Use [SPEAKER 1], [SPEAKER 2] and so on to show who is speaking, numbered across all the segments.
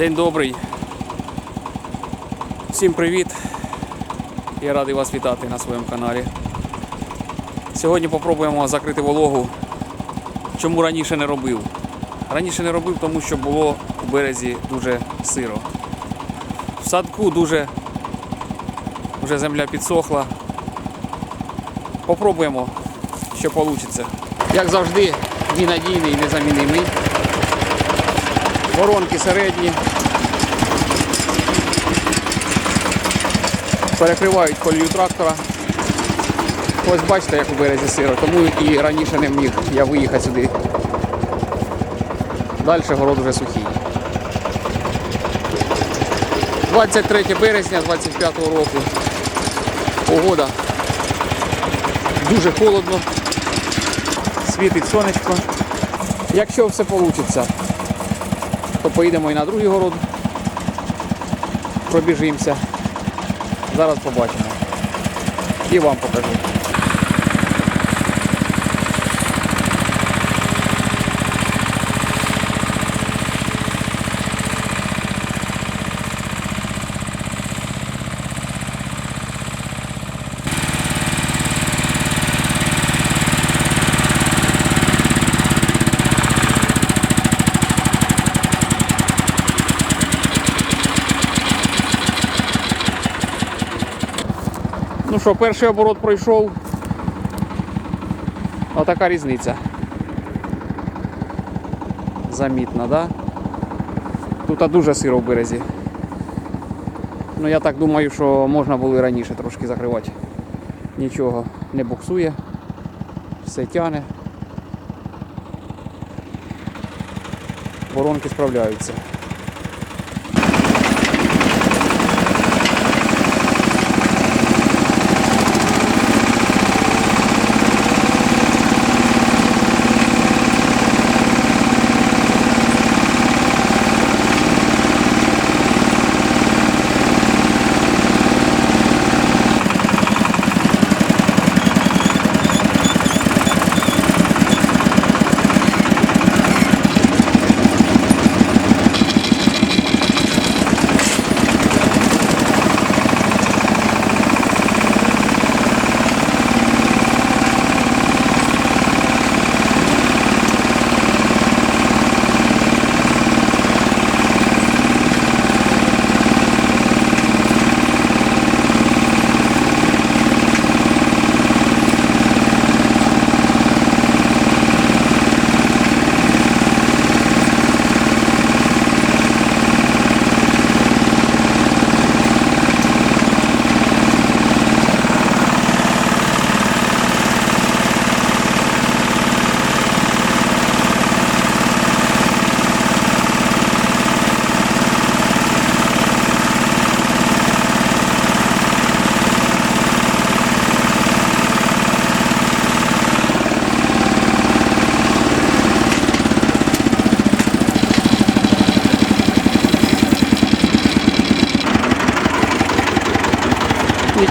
[SPEAKER 1] День добрий. Всім привіт. Я радий вас вітати на своєму каналі. Сьогодні попробуємо закрити вологу. Чому раніше не робив? Раніше не робив, тому що було у березі дуже сиро. В садку дуже вже земля підсохла. Попробуємо, що вийде. Як завжди, він надійний і незамінимий. Воронки середні. Перекривають колію трактора. Ось бачите, як у березі сиро, тому і раніше не міг я виїхати сюди. Далі город вже сухий. 23 березня 25 року. Погода. Дуже холодно. Світить сонечко. Якщо все вийде, то поїдемо і на другий город. Пробіжимося. Зараз побачимо. І вам покажу. Що, перший оборот пройшов. Отака різниця. Замітна, да? Тут дуже сиро в березі. Ну я так думаю, що можна було і раніше трошки закривати. Нічого не буксує, все тяне. Воронки справляються.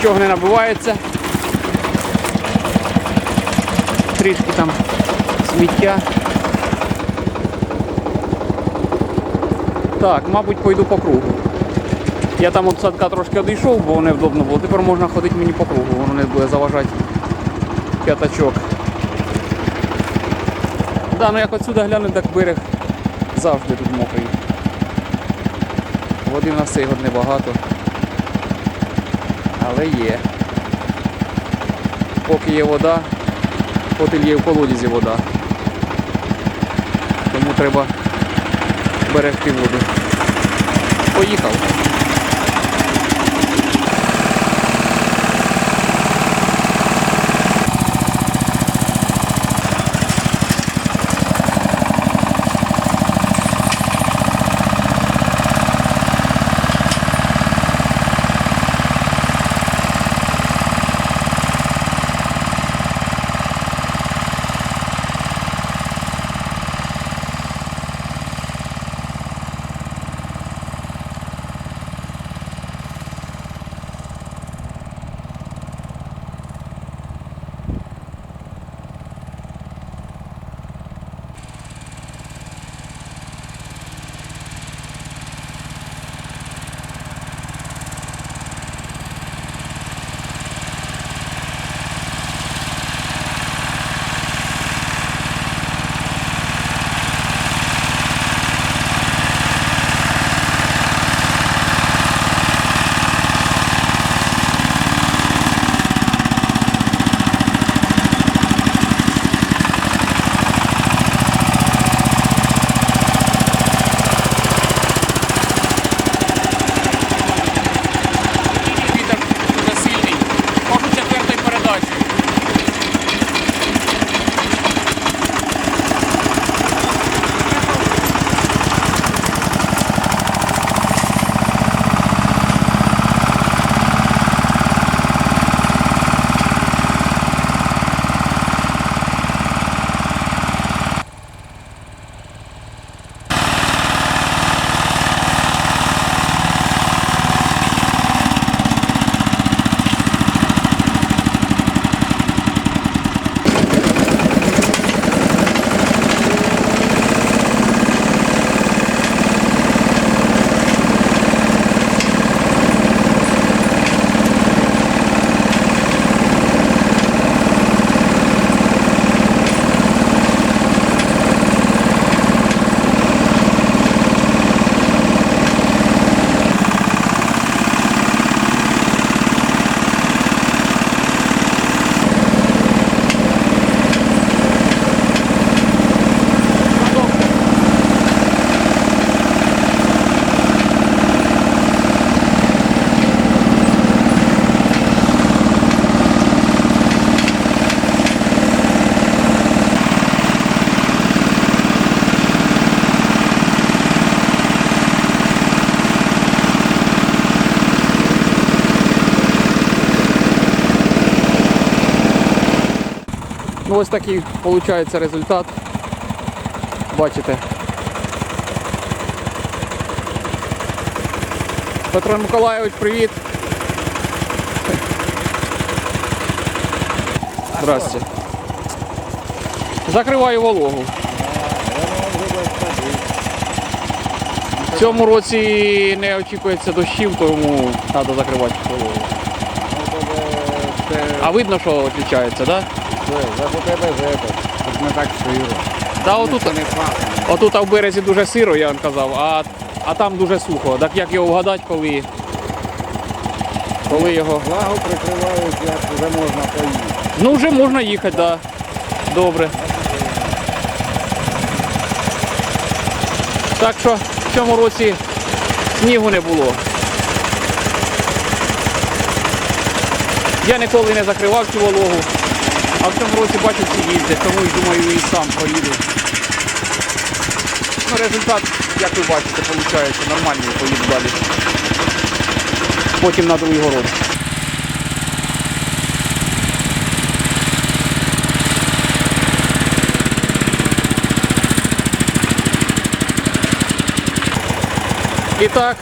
[SPEAKER 1] Нічого не набувається. Трішки там сміття. Так, мабуть, пойду по кругу. Я там від садка трошки одійшов, бо невдобно було. Тепер можна ходити мені по кругу, воно не буде заважати п'ятачок. Да, ну як отсюди гляну, так берег завжди тут мокрий. Води на цей год небагато але є. Поки є вода, поки є в колодязі вода. Тому треба берегти воду. Поїхав. Ось такий виходить результат. Бачите. Петро Миколайович, привіт. Здрасте. Закриваю вологу. В цьому році не очікується дощів, тому треба закривати вологу. А видно, що відрізняється, так? Да?
[SPEAKER 2] Тут не так сиро.
[SPEAKER 1] Та отут, отут в березі дуже сиро, я вам казав, а, а там дуже сухо. Так як його вгадати, коли, коли його.
[SPEAKER 2] Влагу прикривають, як вже можна поїсти.
[SPEAKER 1] Ну вже можна їхати, так. Да. Добре. Так що в цьому році снігу не було. Я ніколи не закривав цю вологу, а в цьому році бачу всі їздять, тому і думаю і сам проїду. Ну, результат, як ви бачите, виходить нормальний, поїду далі. Потім на другий город. І так,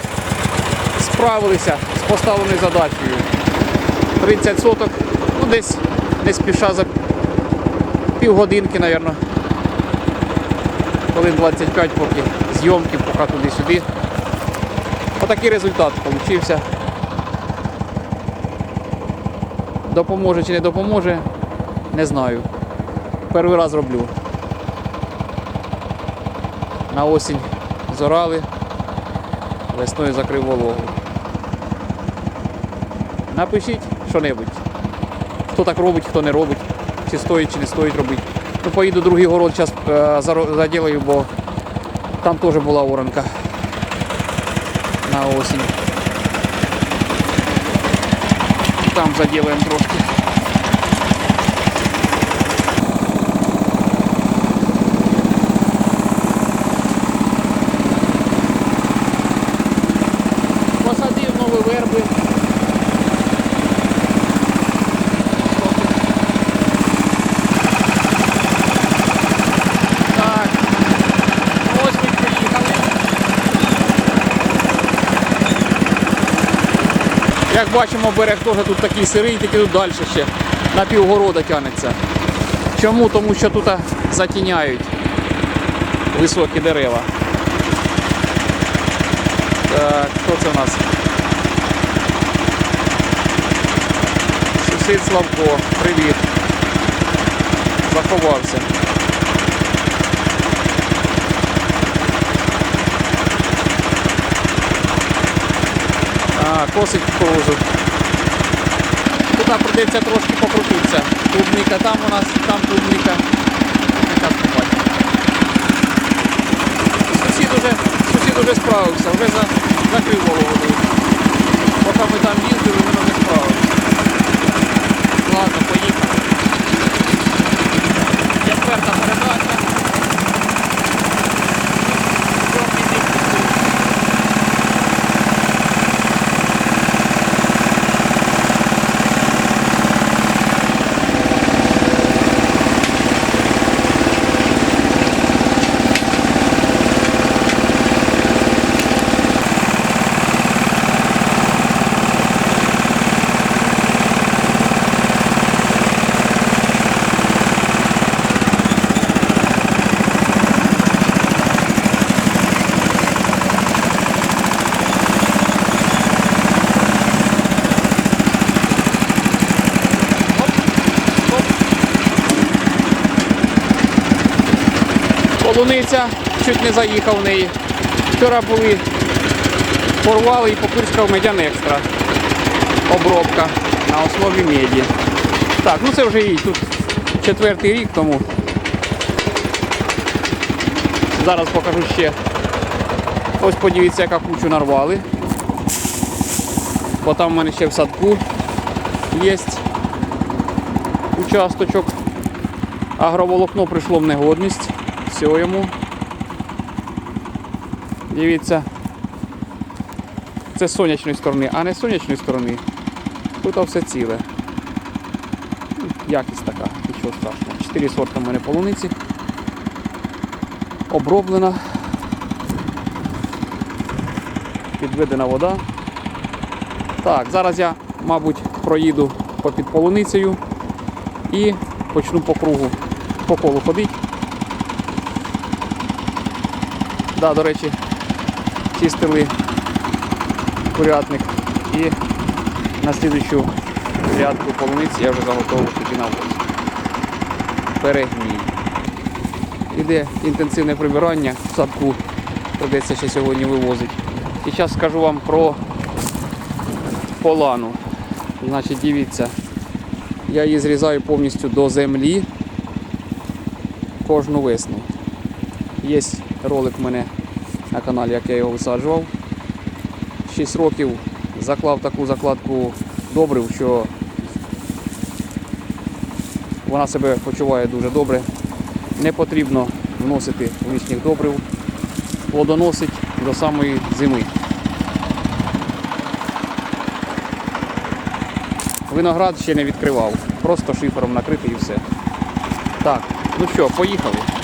[SPEAKER 1] справилися з поставленою задачею. 30 соток, ну десь не спіша за півгодинки, мабуть. Хвилин 25 поки зйомки, поки туди-сюди. Отакий результат вийшов. Допоможе чи не допоможе, не знаю. Перший раз роблю. На осінь зорали, весною закрив вологу. Напишіть що-небудь. Хто так робить, хто не робить, чи стоїть, чи не стоїть робити. Ну, поїду другий город зараз заділаю, бо там теж була оранка на осінь. Там заділаємо трошки. Посадив нові верби. Так. Ось ми приїхали. Як бачимо, берег теж тут такий сирий, тільки тут далі ще на півгорода тягнеться. Чому? Тому що тут затіняють високі дерева. Так, хто це у нас? Сусід Славко, привіт. Заховався. Косить кукурузу. Туди придеться трошки покрутитися. Клубника там у нас, там клубника. Яка побачимо. Сусід уже, сусід уже справився, вже за, закрив голову. Поки ми там їздили, ми не справилися. Ладно, поїхали. Полуниця, чуть не заїхав в неї. Вчора були, порвали і попирскав медян екстра. Обробка на основі меді. Так, ну це вже їй тут четвертий рік тому. Зараз покажу ще. Ось подивіться, яка кучу нарвали. Бо там в мене ще в садку є участочок. Агроволокно прийшло в негодність. Йому. Дивіться. Це з сонячної сторони, а не з сонячної сторони. Тут все ціле. Якість така, нічого страшного. Чотири сорти в мене полуниці. Оброблена. Підведена вода. Так, зараз я, мабуть, проїду попід полуницею і почну по кругу, по колу ходити. Да, до речі, чистили курятник і на слідущу рядку полуниці я вже заготовив собі навоз. Перегній. Іде інтенсивне прибирання в садку, придеться ще сьогодні вивозити. І зараз скажу вам про полану. Значить, дивіться, я її зрізаю повністю до землі кожну весну. Є ролик в мене на каналі, як я його висаджував. 6 років заклав таку закладку добрив, що вона себе почуває дуже добре. Не потрібно вносити лишніх добрив, плодоносить до самої зими. Виноград ще не відкривав, просто шифером накритий і все. Так, ну що, поїхали.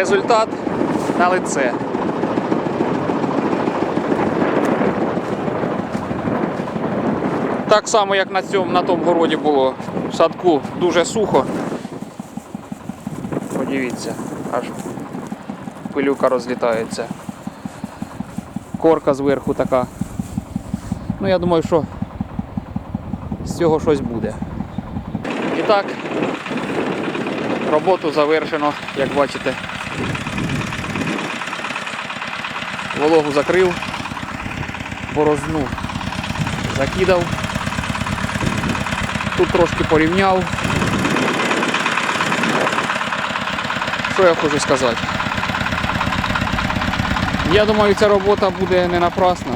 [SPEAKER 1] Результат на лице. Так само, як на цьому на тому городі було в садку дуже сухо. Подивіться, аж пилюка розлітається. Корка зверху така. Ну я думаю, що з цього щось буде. І так, роботу завершено, як бачите. Вологу закрив, борозну закидав. Тут трошки порівняв. Що я хочу сказати? Я думаю, ця робота буде не напрасна.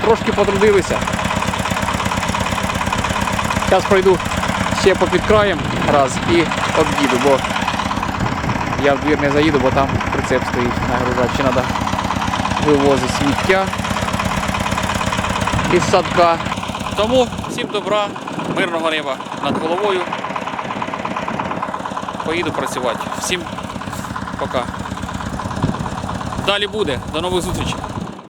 [SPEAKER 1] Трошки потрудилися. Зараз пройду ще попід раз і об'їду, бо я в двір не заїду, бо там прицеп стоїть нагружати. Ще треба вивозити сміття із садка. Тому всім добра, мирного неба над головою. Поїду працювати. Всім пока. Далі буде. До нових зустрічей.